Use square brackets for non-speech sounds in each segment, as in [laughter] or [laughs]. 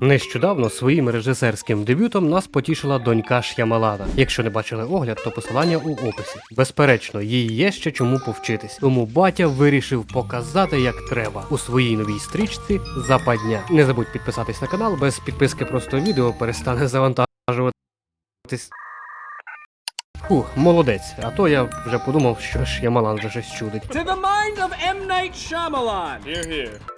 Нещодавно своїм режисерським дебютом нас потішила донька Ш'ямалана. Якщо не бачили огляд, то посилання у описі. Безперечно, їй є ще чому повчитись. Тому батя вирішив показати як треба у своїй новій стрічці Западня. Не забудь підписатись на канал, без підписки просто відео перестане завантажуватись. Фух, молодець. А то я вже подумав, що Ш'ямалан вже щось чудить. To the mind of M. Night Shyamalan. Here, here.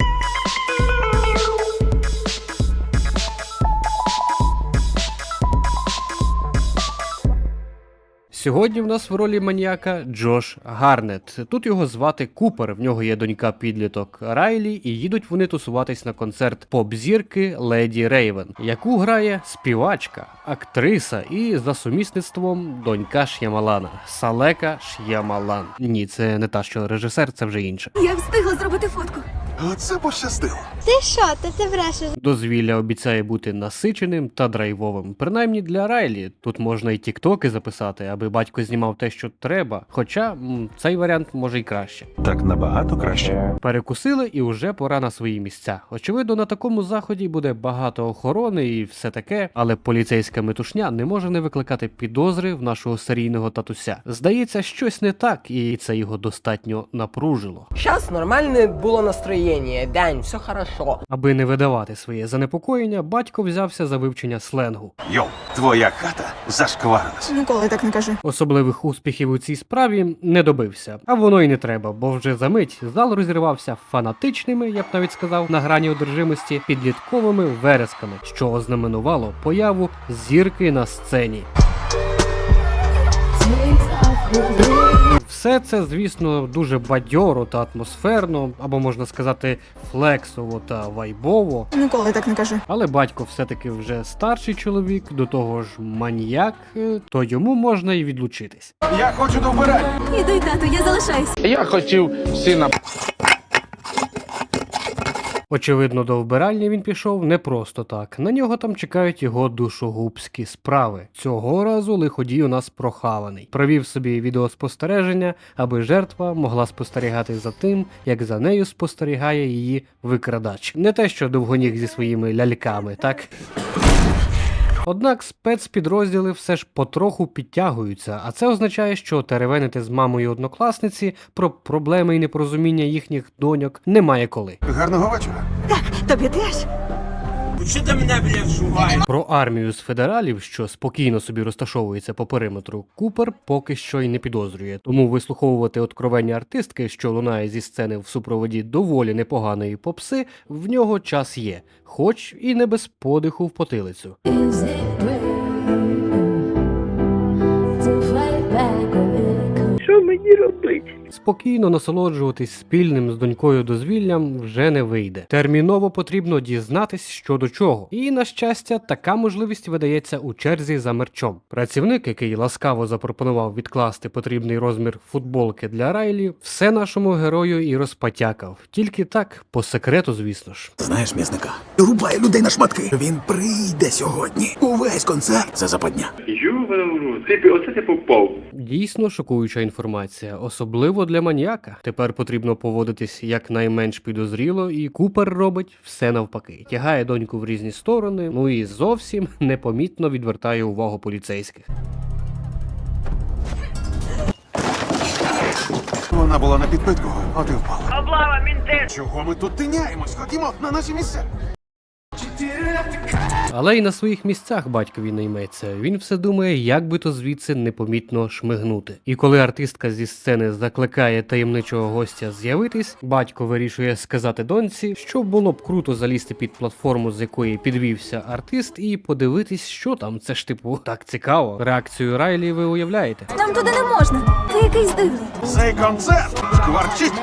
Сьогодні в нас в ролі маніяка Джош Гарнет. Тут його звати Купер. В нього є донька підліток Райлі, і їдуть вони тусуватись на концерт поп-зірки Леді Рейвен, яку грає співачка, актриса і за сумісництвом донька Ш'ямалана Салека Ш'ямалан. Ні, це не та, що режисер, це вже інше. Я встигла зробити фотку. Оце пощастило. Ти що, ти це брешеш? Дозвілля обіцяє бути насиченим та драйвовим. Принаймні для Райлі. Тут можна і тіктоки записати, аби батько знімав те, що треба. Хоча м, цей варіант може й краще. Так набагато краще. Перекусили і вже пора на свої місця. Очевидно, на такому заході буде багато охорони і все таке, але поліцейська метушня не може не викликати підозри в нашого серійного татуся. Здається, щось не так, і це його достатньо напружило. Сейчас нормальное было настроение, Дань, все хорошо. Аби не видавати своє занепокоєння, батько взявся за вивчення сленгу. Йоу, твоя хата зашкварилась. Ніколи так не кажи. Особливих успіхів у цій справі не добився, а воно й не треба, бо вже за мить зал розірвався фанатичними, я б навіть сказав, на грані одержимості підлітковими вересками, що ознаменувало появу зірки на сцені. Все це, звісно, дуже бадьоро та атмосферно, або можна сказати, флексово та вайбово. Ніколи так не кажи. Але батько все-таки вже старший чоловік, до того ж маніяк, е, то йому можна і відлучитись. Я хочу до вбиральні. Іди, тату, я залишаюсь. Я хотів сина Очевидно, до вбиральні він пішов не просто так. На нього там чекають його душогубські справи. Цього разу лиходій у нас прохаваний. Провів собі відеоспостереження, аби жертва могла спостерігати за тим, як за нею спостерігає її викрадач. Не те, що довгоніг зі своїми ляльками, так? Однак спецпідрозділи все ж потроху підтягуються, а це означає, що теревенити з мамою однокласниці про проблеми і непорозуміння їхніх доньок немає коли. Гарного вечора. Тобі теж. Про армію з федералів, що спокійно собі розташовується по периметру, Купер поки що й не підозрює. Тому вислуховувати откровення артистки, що лунає зі сцени в супроводі доволі непоганої попси, в нього час є, хоч і не без подиху в потилицю. Спокійно насолоджуватись спільним з донькою дозвіллям вже не вийде. Терміново потрібно дізнатись, що до чого. І на щастя, така можливість видається у черзі за мерчом. Працівник, який ласкаво запропонував відкласти потрібний розмір футболки для Райлі, все нашому герою і розпатякав. Тільки так, по секрету, звісно ж. Знаєш м'ясника? Рубає людей на шматки. Він прийде сьогодні. Увесь концерт це западня. Ювелру, ти оце ти попав. Дійсно шокуюча інформація, особливо для маніяка. Тепер потрібно поводитись якнайменш підозріло, і Купер робить все навпаки. Тягає доньку в різні сторони, ну і зовсім непомітно відвертає увагу поліцейських. Вона була на підпитку, от і впала. Облава, мінте! Чого ми тут тиняємось? Ходімо на наші місця. Але й на своїх місцях батькові не йметься. Він все думає, як би то звідси непомітно шмигнути. І коли артистка зі сцени закликає таємничого гостя з'явитись, батько вирішує сказати доньці, що було б круто залізти під платформу, з якої підвівся артист, і подивитись, що там. Це ж типу так цікаво. Реакцію Райлі ви уявляєте. Нам туди не можна. Ти якийсь дивний. Цей концерт шкварчить.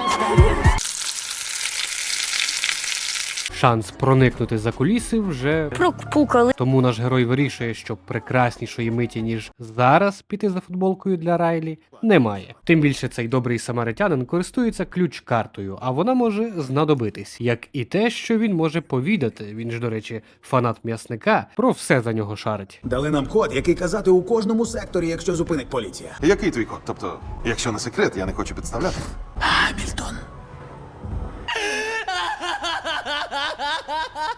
Шанс проникнути за куліси вже Прокпукали. Тому наш герой вирішує, що прекраснішої миті, ніж зараз піти за футболкою для Райлі, немає. Тим більше цей добрий самаритянин користується ключ-картою, а вона може знадобитись, як і те, що він може повідати. Він ж, до речі, фанат м'ясника, про все за нього шарить. Дали нам код, який казати у кожному секторі, якщо зупинить поліція. Який твій код? Тобто, якщо не секрет, я не хочу підставляти. Гамільтон.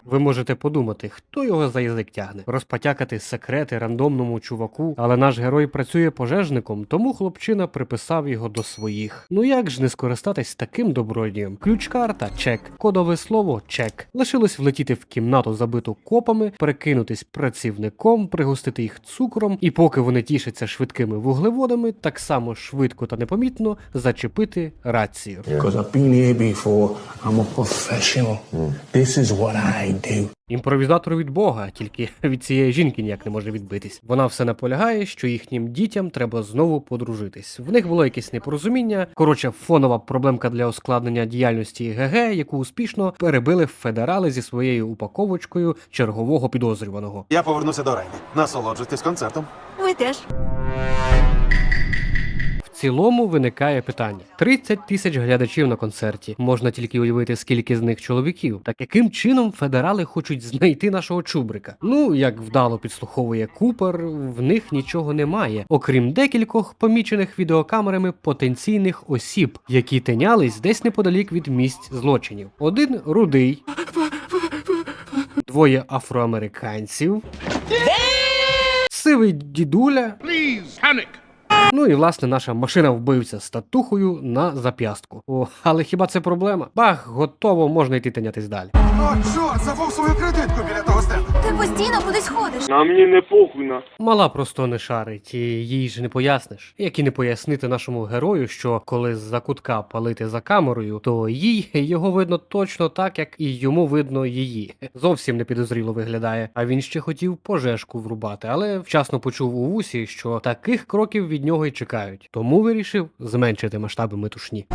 Ви можете подумати, хто його за язик тягне, розпотякати секрети рандомному чуваку, але наш герой працює пожежником, тому хлопчина приписав його до своїх. Ну як ж не скористатись таким добродієм? Ключ-карта чек, кодове слово чек. Лишилось влетіти в кімнату, забиту копами, перекинутись працівником, пригостити їх цукром, і поки вони тішаться швидкими вуглеводами, так само швидко та непомітно зачепити рацію. Because I've been here before, I'm a professional. This is what I do. Імпровізатор від Бога, тільки [laughs] від цієї жінки ніяк не може відбитись. Вона все наполягає, що їхнім дітям треба знову подружитись. В них було якесь непорозуміння. Коротше, фонова проблемка для ускладнення діяльності ГГ, яку успішно перебили федерали зі своєю упаковочкою чергового підозрюваного. Я повернуся до Рейни. Насолоджуйтесь концертом. Ви теж. Цілому виникає питання: 30 тисяч глядачів на концерті. Можна тільки уявити, скільки з них чоловіків. Так яким чином федерали хочуть знайти нашого чубрика? Ну як вдало підслуховує Купер, в них нічого немає, окрім декількох помічених відеокамерами потенційних осіб, які тинялись десь неподалік від місць злочинів. Один рудий, двоє афроамериканців, сивий дідуля. Ну і власне наша машина вбивця з татухою на зап'ястку. О, але хіба це проблема? Бах, готово, можна йти тинятись далі. О, чорт, забув свою кредитку біля того стенду. Ти постійно кудись ходиш. На мені не похуй на. Мала просто не шарить, і їй ж не поясниш. Як і не пояснити нашому герою, що коли з-за кутка палити за камерою, то їй його видно точно так, як і йому видно її. Зовсім не підозріло виглядає. А він ще хотів пожежку врубати, але вчасно почув у вусі, що таких кроків від нього й чекають. Тому вирішив зменшити масштаби метушні.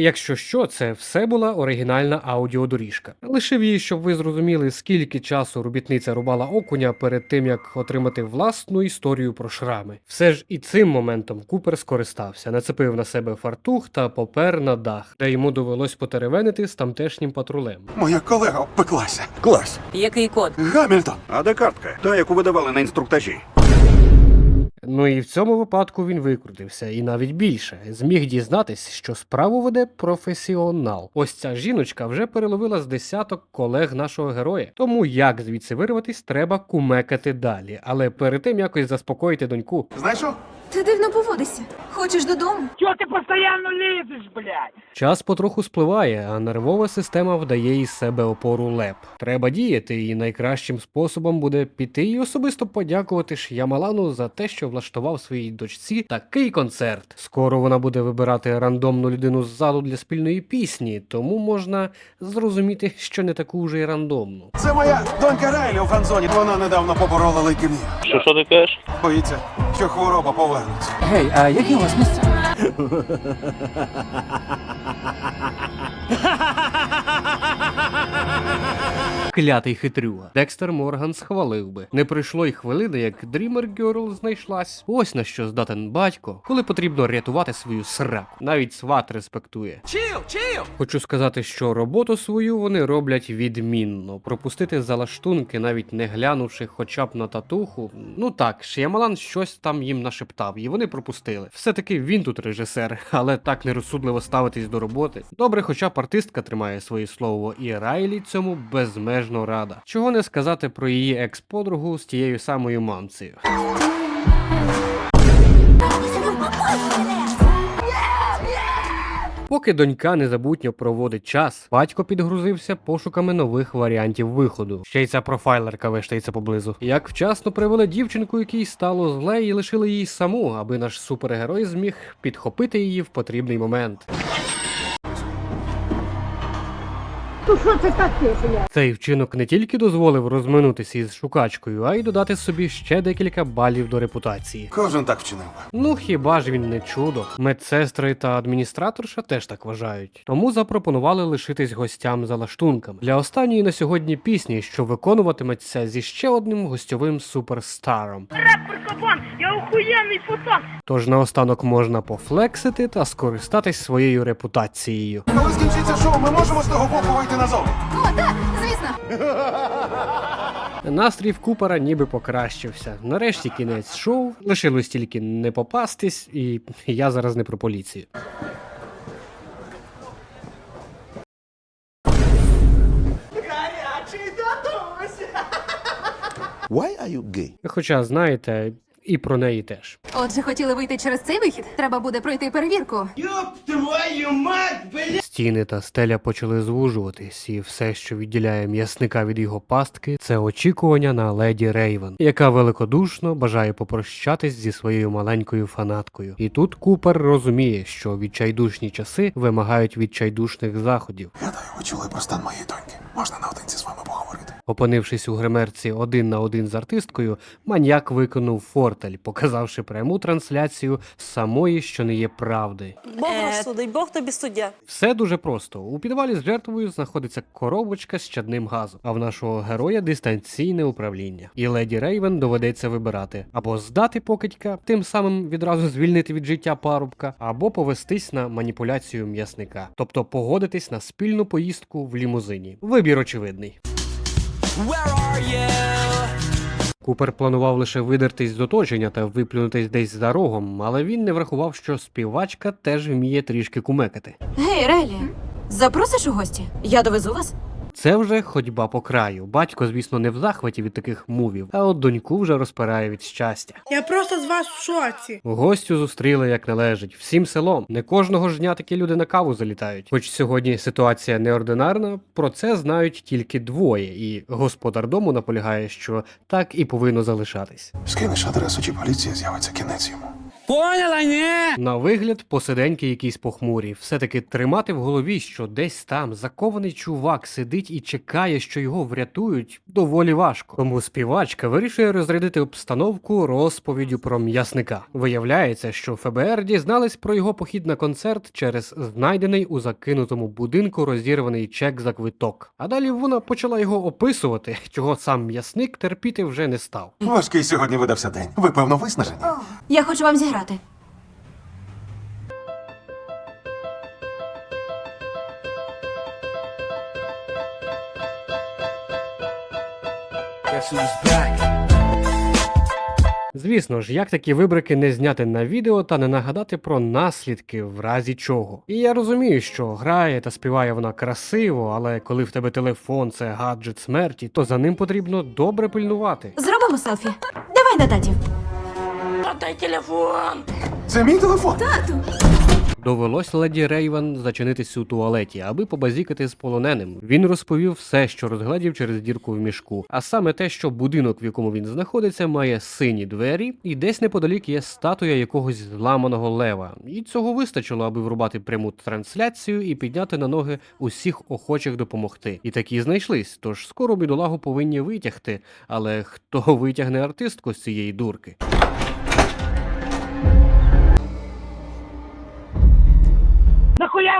Якщо що, це все була оригінальна аудіодоріжка. Лишив її, щоб ви зрозуміли, скільки часу робітниця рубала окуня перед тим, як отримати власну історію про шрами. Все ж і цим моментом Купер скористався, нацепив на себе фартух та попер на дах, де йому довелось потеревенити з тамтешнім патрулем. Моя колега обпеклася. Клас. Який код? Гамільтон. А де картка? Та, яку видавали на інструктажі. Ну і в цьому випадку він викрутився, і навіть більше зміг дізнатись, що справу веде професіонал. Ось ця жіночка вже переловила з десяток колег нашого героя. Тому як звідси вирватись, треба кумекати далі. Але перед тим якось заспокоїти доньку. Знайшов? Ти дивно поводишся. Хочеш додому? Чого ти постійно лізеш, блядь? Час потроху спливає, а нервова система вдає із себе опору леп. Треба діяти, і найкращим способом буде піти і особисто подякувати Ш'ямалану за те, що влаштував своїй дочці такий концерт. Скоро вона буде вибирати рандомну людину з залу для спільної пісні, тому можна зрозуміти, що не таку вже й рандомну. Це моя донька Райлі у фанзоні. Вона недавно поборола лейкемію. Що, що ти кажеш? Боїться, що хвороба повернеться. Гей, а які у вас місця? [laughs] Клятий хитрюга. Декстер Морган схвалив би. Не пройшло й хвилини, як Дрімер Герл знайшлась. Ось на що здатен батько, коли потрібно рятувати свою сраку. Навіть сват респектує. Чил, чил! Хочу сказати, що роботу свою вони роблять відмінно. Пропустити залаштунки, навіть не глянувши хоча б на татуху. Ну так, Ш'ямалан щось там їм нашептав, і вони пропустили. Все-таки він тут режисер, але так нерозсудливо ставитись до роботи. Добре, хоча б артистка тримає своє слово, і Райлі цьому безмежно рада. Чого не сказати про її екс-подругу з тією самою мамцею. Поки донька незабутньо проводить час, батько підгрузився пошуками нових варіантів виходу. Ще й ця профайлерка вештається поблизу. Як вчасно привели дівчинку, якій стало зле, і лишили її саму, аби наш супергерой зміг підхопити її в потрібний момент. Цей вчинок не тільки дозволив розминутися із шукачкою, а й додати собі ще декілька балів до репутації. Кожен так вчинив. Ну хіба ж він не чудо? Медсестри та адміністраторша теж так вважають. Тому запропонували лишитись гостям за лаштунками. Для останньої на сьогодні пісні, що виконуватиметься зі ще одним гостьовим суперстаром. Кабан, я охуєнний фотон! Тож наостанок можна пофлексити та скористатись своєю репутацією. Коли скінчиться шоу, ми можемо з того боку вийти назовні. О, так, звісно. Настрій в Купера ніби покращився. Нарешті кінець шоу, лишилось тільки не попастись, і я зараз не про поліцію. Why are you gay? Хоча, знаєте, і про неї теж. Отже, хотіли вийти через цей вихід? Треба буде пройти перевірку. Стіни та стеля почали звужуватись, і все, що відділяє м'ясника від його пастки, це очікування на леді Рейвен, яка великодушно бажає попрощатись зі своєю маленькою фанаткою. І тут Купер розуміє, що відчайдушні часи вимагають відчайдушних заходів. Гадаю, ви чули про стан моєї доньки. Можна наодинці з. Опинившись у гримерці один на один з артисткою, маньяк виконав фортель, показавши пряму трансляцію самої, що не є правди. Бог розсудить, Бог тобі суддя. Все дуже просто. У підвалі з жертвою знаходиться коробочка з чадним газом, а в нашого героя дистанційне управління. І леді Рейвен доведеться вибирати або здати покидька, тим самим відразу звільнити від життя парубка, або повестись на маніпуляцію м'ясника, тобто погодитись на спільну поїздку в лімузині. Вибір очевидний. Купер планував лише видертись з оточення та виплюнутись десь за рогом, але він не врахував, що співачка теж вміє трішки кумекати. Гей, Релі, запросиш у гості? Я довезу вас. Це вже ходьба по краю. Батько, звісно, не в захваті від таких мувів, а от доньку вже розпирає від щастя. Я просто з вас в шоці. Гостю зустріли як належить, всім селом. Не кожного ж дня такі люди на каву залітають. Хоч сьогодні ситуація неординарна, про це знають тільки двоє, і господар дому наполягає, що так і повинно залишатись. Скинеш адресу чи поліція з'явиться кінець йому. Поняла, ні? На вигляд, посиденьки якісь похмурі. Все-таки тримати в голові, що десь там закований чувак сидить і чекає, що його врятують, доволі важко. Тому співачка вирішує розрядити обстановку розповіддю про м'ясника. Виявляється, що ФБР дізнались про його похід на концерт через знайдений у закинутому будинку розірваний чек за квиток. А далі вона почала його описувати, чого сам м'ясник терпіти вже не став. Важкий сьогодні видався день. Ви певно виснажені. Я хочу вам зіграти. Звісно ж, як такі вибрики не зняти на відео та не нагадати про наслідки в разі чого. І я розумію, що грає та співає вона красиво, але коли в тебе телефон це гаджет смерті, то за ним потрібно добре пильнувати. Зробимо селфі. Давай на татів. Дай телефон. Це мій телефон. Тату. Довелось леді Рейвен зачинитись у туалеті, аби побазікати з полоненим. Він розповів все, що розглядів через дірку в мішку, а саме те, що будинок, в якому він знаходиться, має сині двері, і десь неподалік є статуя якогось зламаного лева. І цього вистачило, аби врубати пряму трансляцію і підняти на ноги усіх охочих допомогти. І такі знайшлись. Тож скоро бідолагу повинні витягти. Але хто витягне артистку з цієї дурки?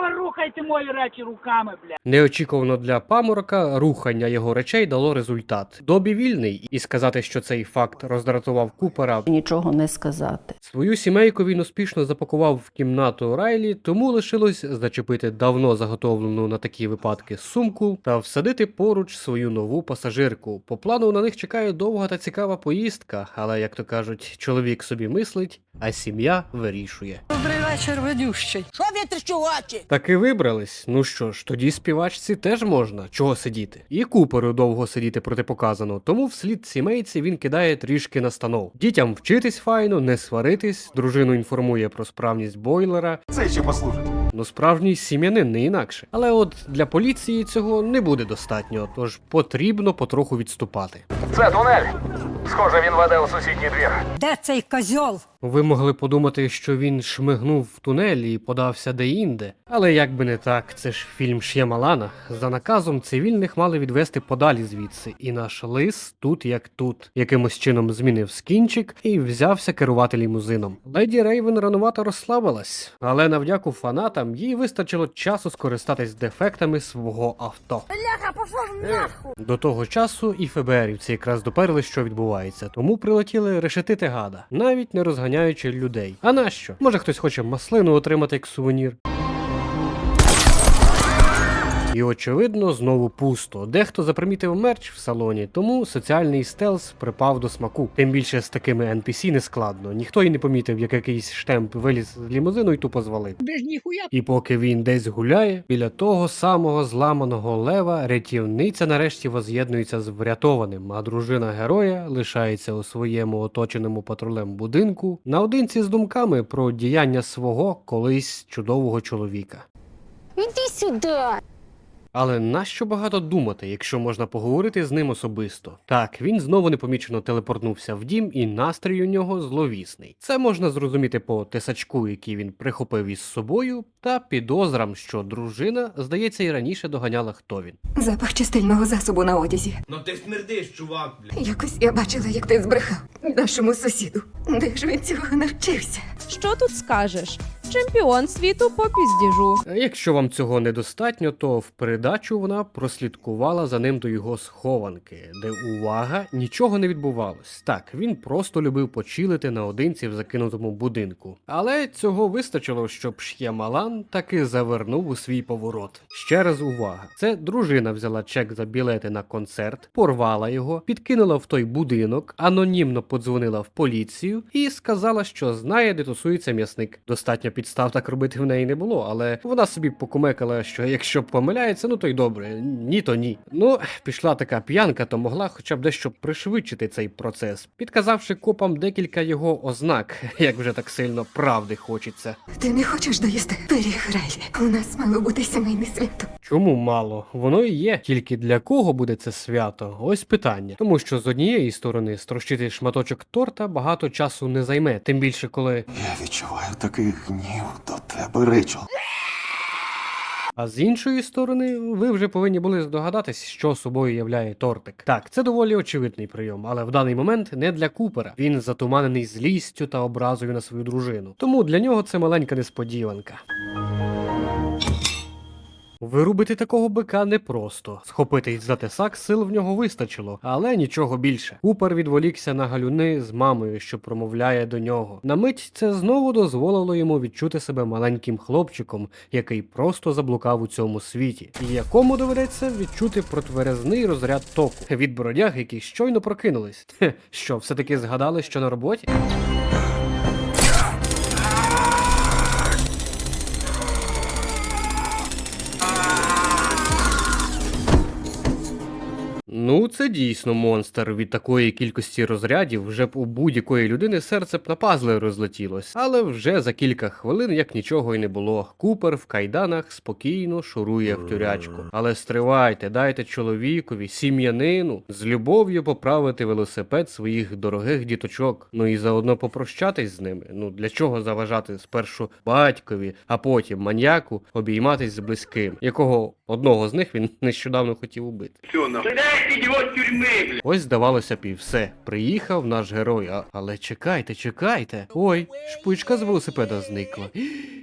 Нахуя ви рухаєте мої речі руками, блядь? Неочікувано для паморока рухання його речей дало результат. Добі вільний, і сказати, що цей факт роздратував Купера. Нічого не сказати. Свою сімейку він успішно запакував в кімнату Райлі, тому лишилось зачепити давно заготовлену на такі випадки сумку та всадити поруч свою нову пасажирку. По плану на них чекає довга та цікава поїздка, але як то кажуть, чоловік собі мислить, а сім'я вирішує. Добрий вечір, ведющий. Що вітриш очі? Таки вибрались. Ну що ж, тоді співачці теж можна. Чого сидіти? І куперу довго сидіти протипоказано, тому вслід сімейці він кидає трішки настанов. Дітям вчитись файно, не сваритись, дружину інформує про справність бойлера. Це ще послужить. Ну справжній сім'янин не інакше. Але от для поліції цього не буде достатньо, тож потрібно потроху відступати. Це тунель. Схоже, він веде у сусідній двір. Де цей козьол? Ви могли подумати, що він шмигнув в тунель і подався де-інде. Але як би не так, це ж фільм Ш'ємалана. За наказом цивільних мали відвести подалі звідси, і наш лис тут як тут. Якимось чином змінив скінчик і взявся керувати лімузином. Леді Рейвен ранувато розслабилась, але на вдяку фанатам їй вистачило часу скористатись дефектами свого авто. Бляха, пошла в нахуй. До того часу і ФБРівці якраз доперли, що відбувається, тому прилетіли решетити гада, навіть не розганяючи людей. А нащо? Може хтось хоче маслину отримати як сувенір. І очевидно, знову пусто. Дехто запримітив мерч в салоні, тому соціальний стелс припав до смаку. Тим більше з такими NPC не складно. Ніхто й не помітив, як якийсь штемп виліз з лімузину і тупо звалив. Без ніхуя. І поки він десь гуляє, біля того самого зламаного лева рятівниця нарешті воз'єднується з врятованим, а дружина героя лишається у своєму оточеному патрулем будинку наодинці з думками про діяння свого колись чудового чоловіка. Іди сюди. Але нащо багато думати, якщо можна поговорити з ним особисто? Так, він знову непомічено телепортнувся в дім, і настрій у нього зловісний. Це можна зрозуміти по тесачку, який він прихопив із собою, та підозрам, що дружина, здається, і раніше доганяла, хто він. Запах чистильного засобу на одязі. Ну ти смердиш, чувак, блядь. Якось я бачила, як ти збрехав нашому сусіду. Де ж він цього навчився? Що тут скажеш? Чемпіон світу по піздіжу. Якщо вам цього недостатньо, то в передачу вона прослідкувала за ним до його схованки, де увага нічого не відбувалось. Так, він просто любив почилити наодинці в закинутому будинку. Але цього вистачило, щоб Ш'ямалан таки завернув у свій поворот. Ще раз увага: це дружина взяла чек за білети на концерт, порвала його, підкинула в той будинок, анонімно подзвонила в поліцію і сказала, що знає, де тусується м'ясник. Достатньо підстав так робити в неї не було, але вона собі покумекала, що якщо помиляється, ну то й добре, ні, то ні. Ну, пішла така п'янка, то могла хоча б дещо пришвидшити цей процес, підказавши копам декілька його ознак, [laughs] як вже так сильно правди хочеться. Ти не хочеш доїсти пиріг Райлі? У нас мало бути сімейне свято. Чому мало? Воно і є. Тільки для кого буде це свято? Ось питання. Тому що з однієї сторони строщити шматочок торта багато часу не займе, тим більше коли Я відчуваю такий гнів до тебе, Рейчел. А з іншої сторони, ви вже повинні були здогадатись, що собою являє тортик. Так, це доволі очевидний прийом, але в даний момент не для Купера. Він затуманений злістю та образою на свою дружину. Тому для нього це маленька несподіванка. Вирубити такого бика непросто. Схопитись за тесак сил в нього вистачило, але нічого більше. Купер відволікся на галюни з мамою, що промовляє до нього. На мить це знову дозволило йому відчути себе маленьким хлопчиком, який просто заблукав у цьому світі, і якому доведеться відчути протверезний розряд току від бродяг, які щойно прокинулись. Хе, що, все-таки згадали, що на роботі? Ну, це дійсно монстр. Від такої кількості розрядів вже б у будь-якої людини серце б на пазли розлетілось. Але вже за кілька хвилин як нічого й не було. Купер в кайданах спокійно шурує в тюрячку. Але стривайте, дайте чоловікові, сім'янину з любов'ю поправити велосипед своїх дорогих діточок. Ну і заодно попрощатись з ними. Ну для чого заважати спершу батькові, а потім маньяку обійматись з близьким, якого одного з них він [laughs] нещодавно хотів убити. Ось здавалося б і все. Приїхав наш герой, а... але чекайте, чекайте. Ой, шпичка з велосипеда зникла. [gasps]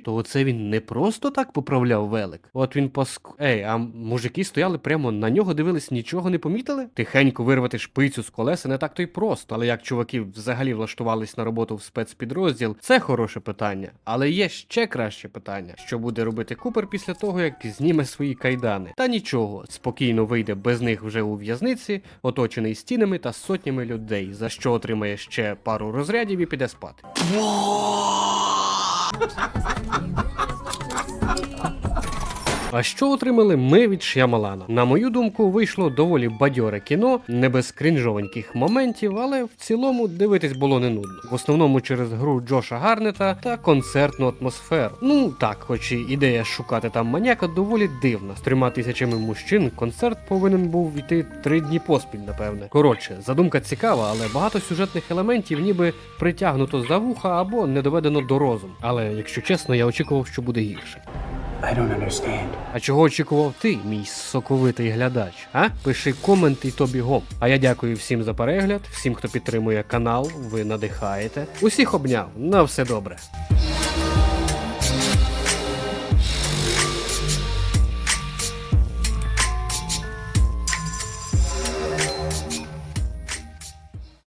То оце він не просто так поправляв велик. От він поск... Ей, а мужики стояли прямо на нього, дивились, нічого не помітили? Тихенько вирвати шпицю з колеса не так то й просто. Але як чуваки взагалі влаштувались на роботу в спецпідрозділ, це хороше питання. Але є ще краще питання, що буде робити Купер після того, як зніме свої кайдани. Та нічого, спокійно вийде без них вже у в'язниці, оточений стінами та сотнями людей, за що отримає ще пару розрядів і піде спати. [laughs] А що отримали ми від Шямалана? На мою думку, вийшло доволі бадьоре кіно, не без крінжовеньких моментів, але в цілому дивитись було не нудно. В основному через гру Джоша Гарнета та концертну атмосферу. Ну так, хоч і ідея шукати там маніяка доволі дивна. З трьома тисячами мужчин концерт повинен був йти три дні поспіль, напевне. Коротше, задумка цікава, але багато сюжетних елементів ніби притягнуто за вуха або не доведено до розуму. Але якщо чесно, я очікував, що буде гірше. А чого очікував ти, мій соковитий глядач? А? Пиши комент і то бігом. А я дякую всім за перегляд, всім, хто підтримує канал, ви надихаєте. Усіх обняв. На все добре.